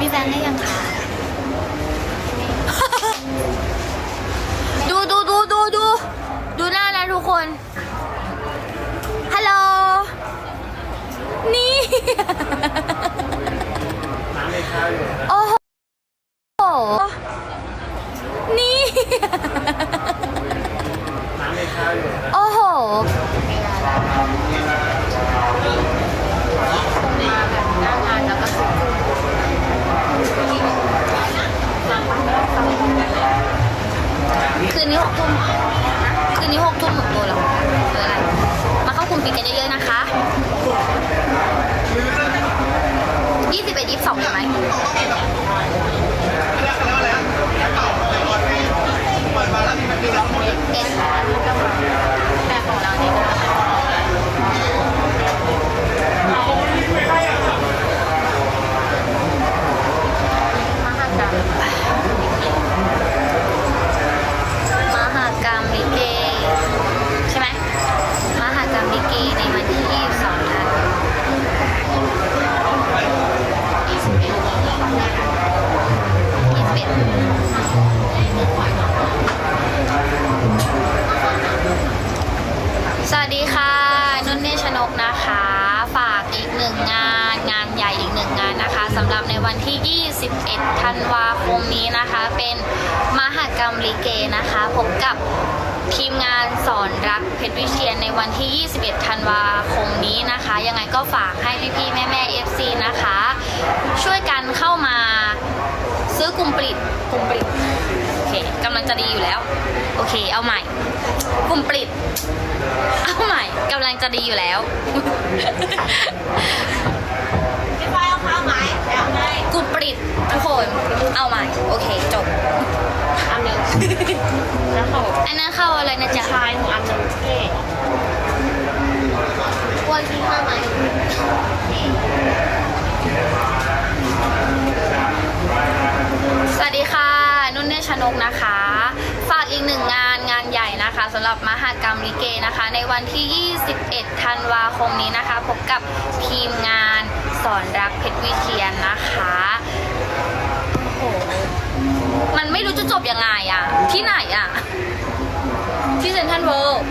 มีแฟนได้ยังคะดูดูดูดูดูดูหน้านะทุกคน ฮัลโหล นี่ โอ้โห นี่ โอ้โห คืนนี้หกทุ่มคืนนี้หกทุ่มหมดตัวแล้วอมาเข้าคุมปิดกันเยอะๆนะคะยี่สิบเอ็ดยี่สิบสองใช่ไหมเอ็ด สวัสดีค่ะ นุ่นเนชนกนะคะ ฝากอีกหนึ่งงานงานใหญ่อีกหนึ่งงานนะคะสำหรับในวันที่ 21 ธันวาคมนี้นะคะ เป็นมหกรรมลิเกนะคะพบกับทีมงานสอนรักเพชรวิเชียนในวันที่ 21 ธันวาคมนี้นะคะ ยังไงก็ฝากให้พี่ๆแม่ๆ FC นะคะ ช่วยกันเข้ามาซื้อกลุ่มปลิดกลุ่มปลิดโอเคกำลังจะดีอยู่แล้ว โอเค เอาใหม่ กลุ่มปลิด เอาใหม่กำลังจะดีอยู่แล้ว พี่ฝ้ายเอาข้าวไหมเอาให้กูปริดทุกคนเอาใหม่ โอเค จบ อันหนึ่งแล้วของอันนั้นเข้าอะไรนะจ๊ะชายของอันหนึ่งเท่อ้วนที่ห้าไหมสวัสดีค่ะ นุ่นเนชชนกนะคะ ฝากอีกหนึ่งงานงา นะคะสำหรับมหากรรมลิเกนะคะ ในวันที่ 21 ธันวาคมนี้นะคะ พบกับทีมงานสอนรักเพชรวิเชียนนะคะโอ้โหมันไม่รู้จะจบยังไงอะที่ไหนอะที่เซนทรัลเวิลด์